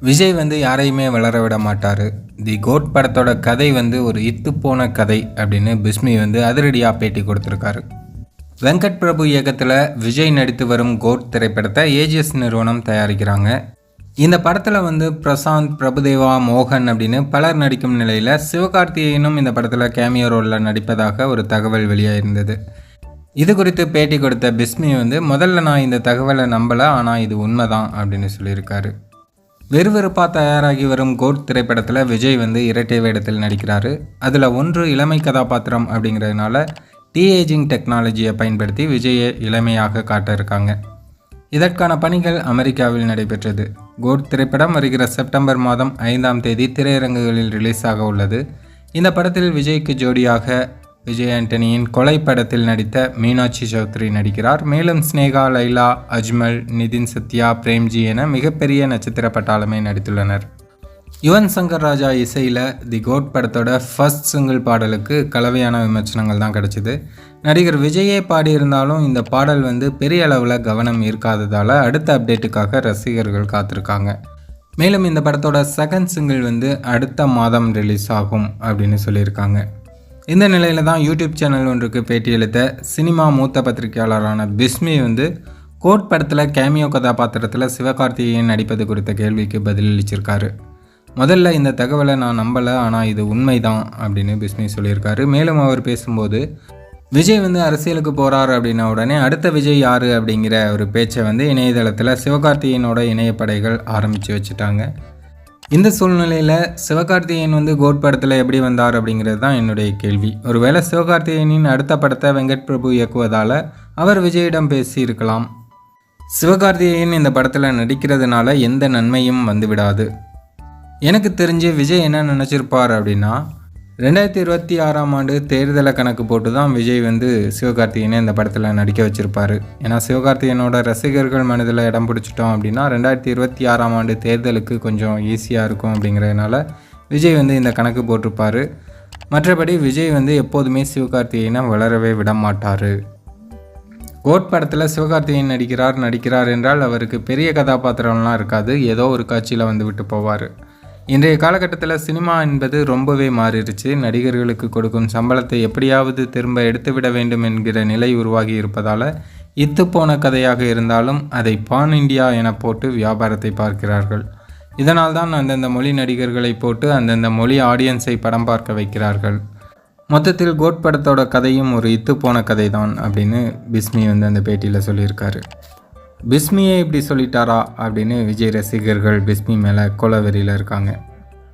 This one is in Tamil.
விஜய் வந்து யாரையுமே வளர விட மாட்டார். தி கோட் படத்தோட கதை வந்து ஒரு இத்து போன கதை அப்படின்னு பிஸ்மி வந்து அதிரடியாக பேட்டி கொடுத்துருக்காரு. வெங்கட் பிரபு இயக்கத்தில் விஜய் நடித்து வரும் கோட் திரைப்படத்தை ஏஜிஎஸ் நிறுவனம் தயாரிக்கிறாங்க. இந்த படத்தில் வந்து பிரசாந்த் பிரபுதேவா மோகன் அப்படின்னு பலர் நடிக்கும் நிலையில் சிவகார்த்திகேயனும் இந்த படத்தில் கேமியோ ரோலில் நடிப்பதாக ஒரு தகவல் வெளியாயிருந்தது. இது குறித்து பேட்டி கொடுத்த பிஸ்மி வந்து முதல்ல நான் இந்த தகவலை நம்பலை ஆனால் இது உண்மைதான் அப்படின்னு சொல்லியிருக்காரு. விறுவிறுப்பாக தயாராகி வரும் கோட் திரைப்படத்தில் விஜய் வந்து இரட்டை வேடத்தில் நடிக்கிறாரு. அதில் ஒன்று இளமை கதாபாத்திரம் அப்படிங்கிறதுனால டீஏஜிங் டெக்னாலஜியை பயன்படுத்தி விஜயை இளமையாக காட்ட இருக்காங்க. இதற்கான பணிகள் அமெரிக்காவில் நடைபெற்றது. கோட் திரைப்படம் வருகிற செப்டம்பர் மாதம் ஐந்தாம் தேதி திரையரங்குகளில் ரிலீஸ் ஆக உள்ளது. இந்த படத்தில் விஜய்க்கு ஜோடியாக விஜய் ஆண்டனியின் கொலை படத்தில் நடித்த மீனாட்சி சௌத்ரி நடிக்கிறார். மேலும் ஸ்னேகா லைலா அஜ்மல் நிதின் சத்யா பிரேம்ஜி என மிகப்பெரிய நட்சத்திர பட்டாளமே நடித்துள்ளனர். யுவன் சங்கர் ராஜா இசையில் தி கோட் படத்தோட ஃபர்ஸ்ட் சிங்கிள் பாடலுக்கு கலவையான விமர்சனங்கள் தான் கிடச்சிது. நடிகர் விஜயே பாடியிருந்தாலும் இந்த பாடல் வந்து பெரிய அளவில் கவனம் ஈர்க்காததால் அடுத்த அப்டேட்டுக்காக ரசிகர்கள் காத்திருக்காங்க. மேலும் இந்த படத்தோட செகண்ட் சிங்கிள் வந்து அடுத்த மாதம் ரிலீஸ் ஆகும் அப்படின்னு சொல்லியிருக்காங்க. இந்த நிலையில் தான் யூடியூப் சேனல் ஒன்றுக்கு பேட்டியளித்த சினிமா மூத்த பத்திரிகையாளரான பிஸ்மி வந்து கோட் படத்தில் கேமியோ கதாபாத்திரத்தில் சிவகார்த்திகேயன் நடிப்பது குறித்த கேள்விக்கு பதிலளிச்சிருக்காரு. முதல்ல இந்த தகவலை நான் நம்பலை ஆனால் இது உண்மைதான் அப்படின்னு பிஸ்மி சொல்லியிருக்காரு. மேலும் அவர் பேசும்போது விஜய் வந்து அரசியலுக்கு போகிறார் அப்படின்ன உடனே அடுத்த விஜய் யார்? அப்படிங்கிற ஒரு பேச்சை வந்து இணையதளத்தில் சிவகார்த்திகேயனோட இணையப்படைகள் ஆரம்பித்து வச்சுட்டாங்க. இந்த சூழ்நிலையில் சிவகார்த்திகேயன் வந்து கோட் படத்தில் எப்படி வந்தார் அப்படிங்கிறது தான் என்னுடைய கேள்வி. ஒருவேளை சிவகார்த்திகேயனின் அடுத்த படத்தை வெங்கட் பிரபு இயக்குவதால் அவர் விஜயிடம் பேசியிருக்கலாம். சிவகார்த்திகேயன் இந்த படத்தில் நடிக்கிறதுனால எந்த நன்மையும் வந்துவிடாது. எனக்கு தெரிஞ்சு விஜய் என்ன நினச்சிருப்பார் அப்படின்னா ரெண்டாயிரத்தி இருபத்தி ஆறாம் ஆண்டு தேர்தலை கணக்கு போட்டு தான் விஜய் வந்து சிவகார்த்திகேயனை இந்த படத்தில் நடிக்க வச்சுருப்பார். ஏன்னா சிவகார்த்திகேயனோட ரசிகர்கள் மனதில் இடம் பிடிச்சிட்டோம் அப்படின்னா ரெண்டாயிரத்தி இருபத்தி ஆறாம் ஆண்டு தேர்தலுக்கு கொஞ்சம் ஈஸியாக இருக்கும் அப்படிங்கிறதுனால விஜய் வந்து இந்த கணக்கு போட்டிருப்பார். மற்றபடி விஜய் வந்து எப்போதுமே சிவகார்த்திகேயனை வளரவே விட மாட்டார் கோட் படத்தில் சிவகார்த்திகேயன் நடிக்கிறார் நடிக்கிறார் என்றால் அவருக்கு பெரிய கதாபாத்திரம்லாம் இருக்காது. ஏதோ ஒரு காட்சியில் வந்து விட்டு போவார். இன்றைய காலகட்டத்தில் சினிமா என்பது ரொம்பவே மாறிடுச்சு. நடிகர்களுக்கு கொடுக்கும் சம்பளத்தை எப்படியாவது திரும்ப எடுத்துவிட வேண்டும் என்கிற நிலை உருவாகி இருப்பதால் இத்து போன கதையாக இருந்தாலும் அதை பான் இண்டியா என போட்டு வியாபாரத்தை பார்க்கிறார்கள். இதனால் தான் அந்தந்த மொழி நடிகர்களை போட்டு அந்தந்த மொழி ஆடியன்ஸை படம் பார்க்க வைக்கிறார்கள். மொத்தத்தில் கோட் படத்தோட கதையும் ஒரு இத்து போன கதை தான் அப்படின்னு பிஸ்மி வந்து அந்த பேட்டியில் சொல்லியிருக்காரு. பிஸ்மியே இப்படி சொல்லிட்டாரா அப்படின்னு விஜய் ரசிகர்கள் பிஸ்மி மேலே கொலவெறியில் இருக்காங்க.